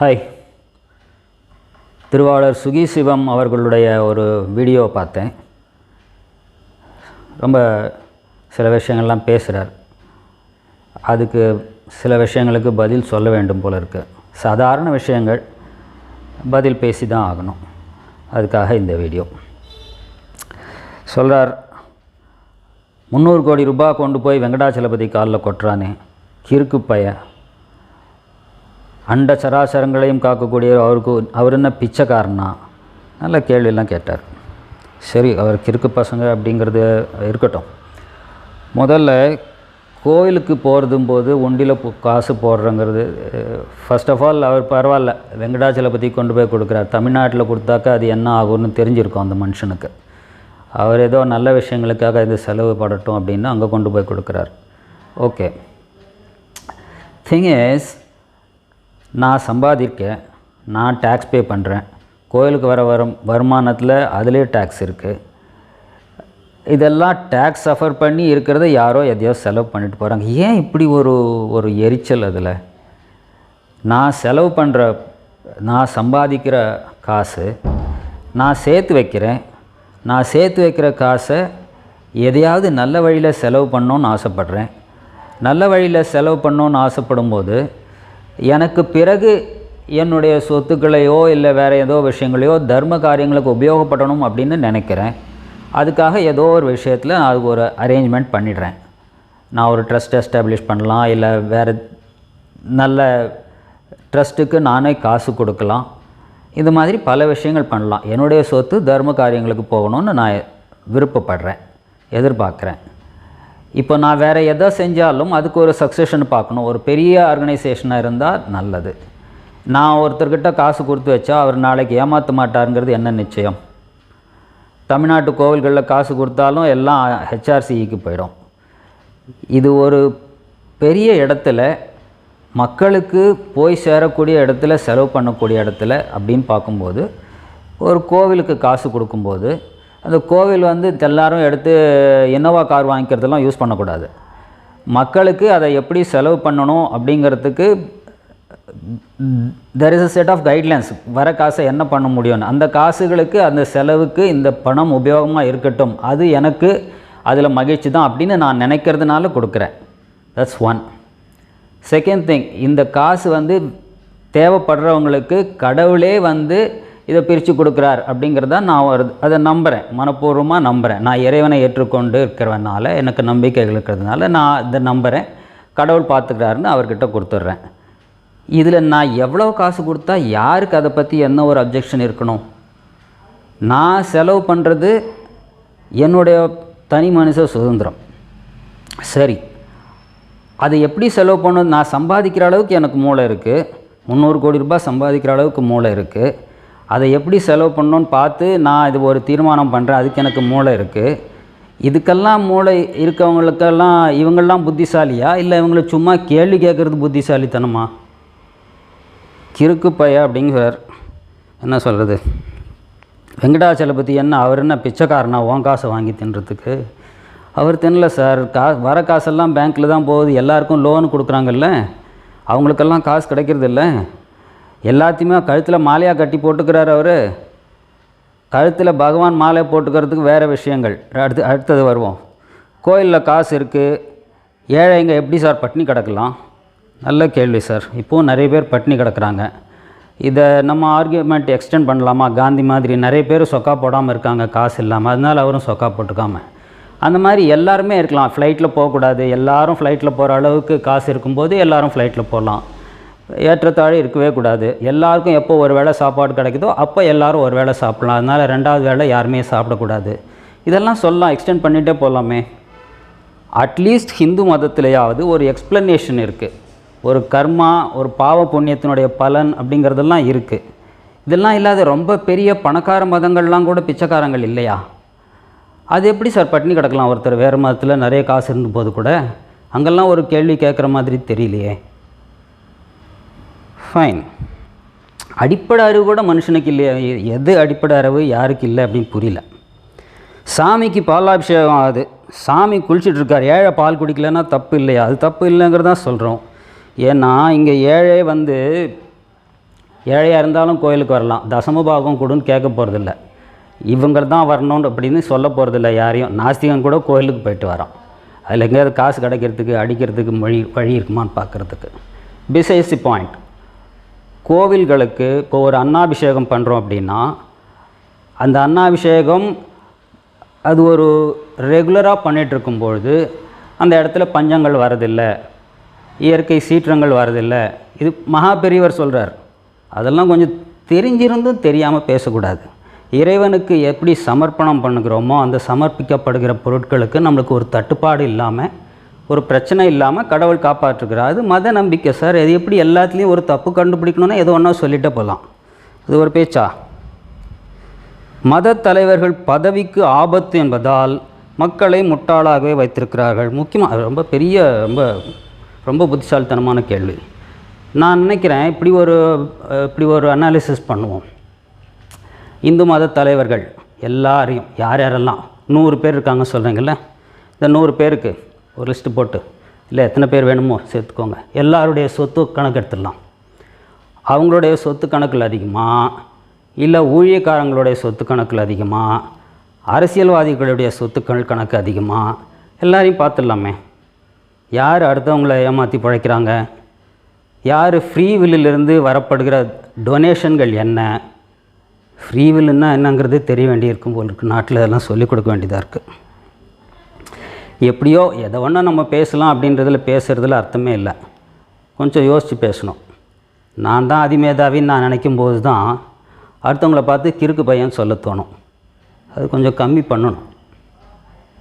Hi திருவாளர் சுகி சிவம் அவர்களுடைய ஒரு வீடியோ பார்த்தேன். ரொம்ப சில விஷயங்கள்லாம் பேசுகிறார் அதுக்கு சில விஷயங்களுக்கு பதில் சொல்ல வேண்டும் போல இருக்கு. சாதாரண விஷயங்கள் பதில் பேசி தான் ஆகணும். அதுக்காக இந்த வீடியோ சொல்கிறார் முந்நூறு கோடி ரூபாய் கொண்டு போய் வெங்கடாச்சலபதி காலில் கொட்டுறானே. கிறுக்கு பையன் அண்ட சராசரங்களையும் காக்கக்கூடிய அவருக்கு அவர் என்ன பிச்சைக்காரனா? நல்ல கேள்வியெல்லாம் கேட்டார். சரி அவர் கிறுக்கு பசங்க அப்படிங்கிறது இருக்கட்டும். முதல்ல கோயிலுக்கு போகிறதும் போது ஒண்டியில் காசு போடுறங்கிறது ஃபர்ஸ்ட் ஆஃப் ஆல் அவர் பரவாயில்ல. வெங்கடாச்சலபதி கொண்டு போய் கொடுக்குறார். தமிழ்நாட்டில் கொடுத்தாக்கா அது என்ன ஆகும்னு தெரிஞ்சிருக்கும் அந்த மனுஷனுக்கு. அவர் ஏதோ நல்ல விஷயங்களுக்காக இது செலவு படட்டும் அப்படின்னு அங்கே கொண்டு போய் கொடுக்குறார். ஓகே திங் இஸ் நான் சம்பாதிக்கேன் நான் டேக்ஸ் பே பண்ணுறேன் கோயிலுக்கு வர வரும் வருமானத்தில் அதிலே டேக்ஸ் இருக்குது இதெல்லாம் டேக்ஸ் சஃபர் பண்ணி இருக்கிறத யாரோ எதையோ செலவு பண்ணிட்டு போகிறாங்க ஏன் இப்படி ஒரு ஒரு எரிச்சல் அதில்? நான் செலவு பண்ணுற நான் சம்பாதிக்கிற காசு நான் சேர்த்து வைக்கிறேன். நான் சேர்த்து வைக்கிற காசை எதையாவது நல்ல வழியில் செலவு பண்ணணுன்னு ஆசைப்பட்றேன். நல்ல வழியில் செலவு பண்ணணுன்னு ஆசைப்படும்போது எனக்கு பிறகு என்னுடைய சொத்துக்களையோ இல்லை வேறு ஏதோ விஷயங்களையோ தர்ம காரியங்களுக்கு உபயோகப்படணும் அப்படின்னு நினைக்கிறேன். அதுக்காக ஏதோ ஒரு விஷயத்தில் அதுக்கு ஒரு அரேஞ்ச்மெண்ட் பண்ணிடுறேன். நான் ஒரு ட்ரஸ்ட் எஸ்டாப்ளிஷ் பண்ணலாம் இல்லை வேறு நல்ல ட்ரஸ்ட்டுக்கு நானே காசு கொடுக்கலாம். இது மாதிரி பல விஷயங்கள் பண்ணலாம். என்னுடைய சொத்து தர்ம காரியங்களுக்கு போகணும்னு நான் விருப்பப்படுறேன் எதிர்பார்க்குறேன். இப்போ நான் வேறு எதை செஞ்சாலும் அதுக்கு ஒரு சக்ஸஷன் பார்க்கணும். ஒரு பெரிய ஆர்கனைசேஷனாக இருந்தால் நல்லது. நான் ஒருத்தர்கிட்ட காசு கொடுத்து வச்சா அவர் நாளைக்கு ஏமாற்ற மாட்டாருங்கிறது என்ன நிச்சயம்? தமிழ்நாட்டு கோவில்களில் காசு கொடுத்தாலும் எல்லாம் ஹெச்ஆர்சிஇக்கு போயிடும். இது ஒரு பெரிய இடத்துல மக்களுக்கு போய் சேரக்கூடிய இடத்துல செலவு பண்ணக்கூடிய இடத்துல அப்படின்னு பார்க்கும்போது ஒரு கோவிலுக்கு காசு கொடுக்கும்போது அந்த கோவில் வந்து எல்லாரும் எடுத்து இன்னோவா கார் வாங்கிக்கிறதெல்லாம் யூஸ் பண்ணக்கூடாது. மக்களுக்கு அதை எப்படி செலவு பண்ணணும் அப்படிங்கிறதுக்கு there is a set of guidelines வர காசை என்ன பண்ண முடியும்னு. அந்த காசுகளுக்கு அந்த செலவுக்கு இந்த பணம் உபயோகமாக இருக்கட்டும். அது எனக்கு அதில் மகிழ்ச்சி தான் அப்படின்னு நான் நினைக்கிறதுனால கொடுக்குறேன். தட்ஸ் ஒன் செகண்ட் திங் இந்த காசு வந்து தேவைப்படுறவங்களுக்கு கடவுளே வந்து இதை பிரித்து கொடுக்குறார் அப்படிங்கிறத நான் அதை நம்புகிறேன் மனப்பூர்வமாக நம்புகிறேன் நான் இறைவனை ஏற்றுக்கொண்டு இருக்கிறவனால எனக்கு நம்பிக்கைகள் இருக்கிறதுனால நான் இதை நம்புகிறேன் கடவுள் பார்த்துக்கிறாருன்னு அவர்கிட்ட கொடுத்துட்றேன். இதில் நான் எவ்வளோ காசு கொடுத்தா யாருக்கு அதை பற்றி என்ன ஒரு அப்ஜெக்ஷன் இருக்கணும்? நான் செலவு பண்ணுறது என்னுடைய தனி மனுஷ சுதந்திரம். சரி. அது எப்படி செலவு பண்ணணும் நான் சம்பாதிக்கிற அளவுக்கு எனக்கு மூளை இருக்குது முந்நூறு கோடி ரூபாய் சம்பாதிக்கிற அளவுக்கு மூளை இருக்குது அதை எப்படி செலவு பண்ணணும்னு பார்த்து நான் இது ஒரு தீர்மானம் பண்ணுறேன் அதுக்கு எனக்கு மூளை இருக்குது இதுக்கெல்லாம் மூளை இருக்கவங்களுக்கெல்லாம் இவங்கெல்லாம் புத்திசாலியா? இல்லை இவங்களை சும்மா கேள்வி கேட்குறது புத்திசாலித்தனமா? கிறுக்கு பையா அப்படிங்கிறார். என்ன சொல்கிறது வெங்கடாச்சலபதி என்ன? அவர் என்ன பிச்சைக்காரனா? ஓன் காசை வாங்கி தின்றதுக்கு. அவர் தின்னல சார். கா வர காசெல்லாம் பேங்க்கில் தான் போகுது. எல்லாருக்கும் லோன் கொடுக்குறாங்கல்ல? அவங்களுக்கெல்லாம் காசு கிடைக்கிறது இல்லை எல்லாத்தையுமே கழுத்தில் மாலையாக கட்டி போட்டுக்கிறார் அவர். கழுத்தில் பகவான் மாலை போட்டுக்கிறதுக்கு வேறு விஷயங்கள். அடுத்து அடுத்தது வருவோம். கோயிலில் காசு இருக்குது ஏழைங்க எப்படி சார் பட்னி கிடக்கலாம்? நல்ல கேள்வி சார். இப்போவும் நிறைய பேர் பட்டினி கிடக்கிறாங்க. இதை நம்ம ஆர்கியூமெண்ட் எக்ஸ்டெண்ட் பண்ணலாமா? காந்தி மாதிரி நிறைய பேர் சொக்கா போடாமல் இருக்காங்க காசு இல்லாமல் அதனால் அவரும் சொக்கா போட்டுக்காம. அந்த மாதிரி எல்லாருமே இருக்கலாம். ஃப்ளைட்டில் போகக்கூடாது. எல்லாரும் ஃப்ளைட்டில் போகிற அளவுக்கு காசு இருக்கும்போது எல்லாரும் ஃப்ளைட்டில் போகலாம். ஏற்றத்தாழ் இருக்கவே கூடாது. எல்லாருக்கும் எப்போ ஒரு வேளை சாப்பாடு கிடைக்குதோ அப்போ எல்லோரும் ஒரு வேளை சாப்பிட்லாம். அதனால் ரெண்டாவது வேளை யாருமே சாப்பிடக்கூடாது. இதெல்லாம் சொல்லலாம் எக்ஸ்டெண்ட் பண்ணிகிட்டே போகலாமே அட்லீஸ்ட் ஹிந்து மதத்திலேயாவது ஒரு எக்ஸ்ப்ளனேஷன் இருக்குது ஒரு கர்மா ஒரு பாவ புண்ணியத்தினுடைய பலன் அப்படிங்கிறதெல்லாம் இருக்குது இதெல்லாம் இல்லாத ரொம்ப பெரிய பணக்கார மதங்கள்லாம் கூட பிச்சைக்காரங்கள் இல்லையா? அது எப்படி சார் பட்டினி கிடக்கலாம்? ஒருத்தர் வேறு மதத்தில் நிறைய காசு இருந்தபோது கூட அங்கெல்லாம் ஒரு கேள்வி கேட்குற மாதிரி தெரியலையே. ஃபைன் அடிப்படை அறிவு கூட மனுஷனுக்கு இல்லையா. எ- எது அடிப்படை அறிவு யாருக்கு இல்லை அப்படின்னு புரியல. சாமிக்கு பாலாபிஷேகம் ஆகுது. சாமி குளிச்சுட்ருக்கார் ஏழை பால் குடிக்கலன்னா தப்பு இல்லையா? அது தப்பு இல்லைங்கிறதான் சொல்கிறோம் ஏன்னா இங்கே ஏழை வந்து ஏழையாக இருந்தாலும் கோயிலுக்கு வரலாம். தசமபாகம் கொடுன்னு கேட்க போகிறதில்ல இவங்க தான் வரணும்னு அப்படின்னு சொல்ல போகிறதில்ல யாரையும். நாஸ்திகன் கூட கோயிலுக்கு போயிட்டு வரான். அதில் எங்கேயாவது காசு கிடைக்கிறதுக்கு அடிக்கிறதுக்கு வழி வழி இருக்குமான்னு பார்க்குறதுக்கு. பிசைஸ் பாயிண்ட் கோவில்களுக்கு இப்போ ஒரு அன்னாபிஷேகம் பண்ணுறோம் அப்படின்னா அந்த அன்னாபிஷேகம் அது ஒரு ரெகுலராக பண்ணிகிட்ருக்கும் பொழுது அந்த இடத்துல பஞ்சங்கள் வரதில்லை இயற்கை சீற்றங்கள் வரதில்லை. இது மகா பெரியவர் சொல்கிறார் அதெல்லாம் கொஞ்சம் தெரிஞ்சிருந்தும் தெரியாமல் பேசக்கூடாது. இறைவனுக்கு எப்படி சமர்ப்பணம் பண்ணுகிறோமோ அந்த சமர்ப்பிக்கப்படுகிற பொருட்களுக்கு நம்மளுக்கு ஒரு தட்டுப்பாடு இல்லாமல் ஒரு பிரச்சனை இல்லாமல் கடவுள் காப்பாற்றுக்கிறார் அது மத நம்பிக்கை சார். அது எப்படி எல்லாத்துலேயும் ஒரு தப்பு கண்டுபிடிக்கணும்னா எது ஒன்றா சொல்லிட்டே போகலாம் இது ஒரு பேச்சா? மத தலைவர்கள் பதவிக்கு ஆபத்து என்பதால் மக்களை முட்டாளாகவே வைத்திருக்கிறார்கள். முக்கியமாக ரொம்ப பெரிய ரொம்ப ரொம்ப புத்திசாலித்தனமான கேள்வி. நான் நினைக்கிறேன் இப்படி ஒரு இப்படி ஒரு அனாலிசிஸ் பண்ணுவோம். இந்து மத தலைவர்கள் எல்லாரையும் யார் யாரெல்லாம் நூறு பேர் இருக்காங்க சொல்கிறீங்கல்ல இந்த நூறு பேருக்கு ஒரு லிஸ்ட்டு போட்டு இல்லை எத்தனை பேர் வேணுமோ சேர்த்துக்கோங்க. எல்லாருடைய சொத்து கணக்கு எடுத்துடலாம். அவங்களுடைய சொத்து கணக்கில் அதிகமாக இல்லை ஊழியக்காரங்களுடைய சொத்து கணக்கில் அதிகமாக அரசியல்வாதிகளுடைய சொத்துக்கள் கணக்கு அதிகமாக எல்லாரையும் பார்த்துடலாமே. யார் அடுத்தவங்களை ஏமாற்றி பிழைக்கிறாங்க? யார் ஃப்ரீ வில்லிலிருந்து வரப்படுகிற டொனேஷன்கள் என்ன? ஃப்ரீ வில்லுன்னா என்னங்கிறது தெரிய வேண்டியிருக்கும் போல் இருக்குது நாட்டில் இதெல்லாம் சொல்லிக் கொடுக்க வேண்டியதாக இருக்குது எப்படியோ எதை வேணால் நம்ம பேசலாம் அப்படின்றதில் பேசுகிறதுல அர்த்தமே இல்லை. கொஞ்சம் யோசித்து பேசணும். நான் தான் அதிமேதாவின்னு நான் நினைக்கும் போது தான் அடுத்தவங்கள பார்த்து கிறுக்கு பையன் சொல்ல தோணும். அது கொஞ்சம் கம்மி பண்ணணும்.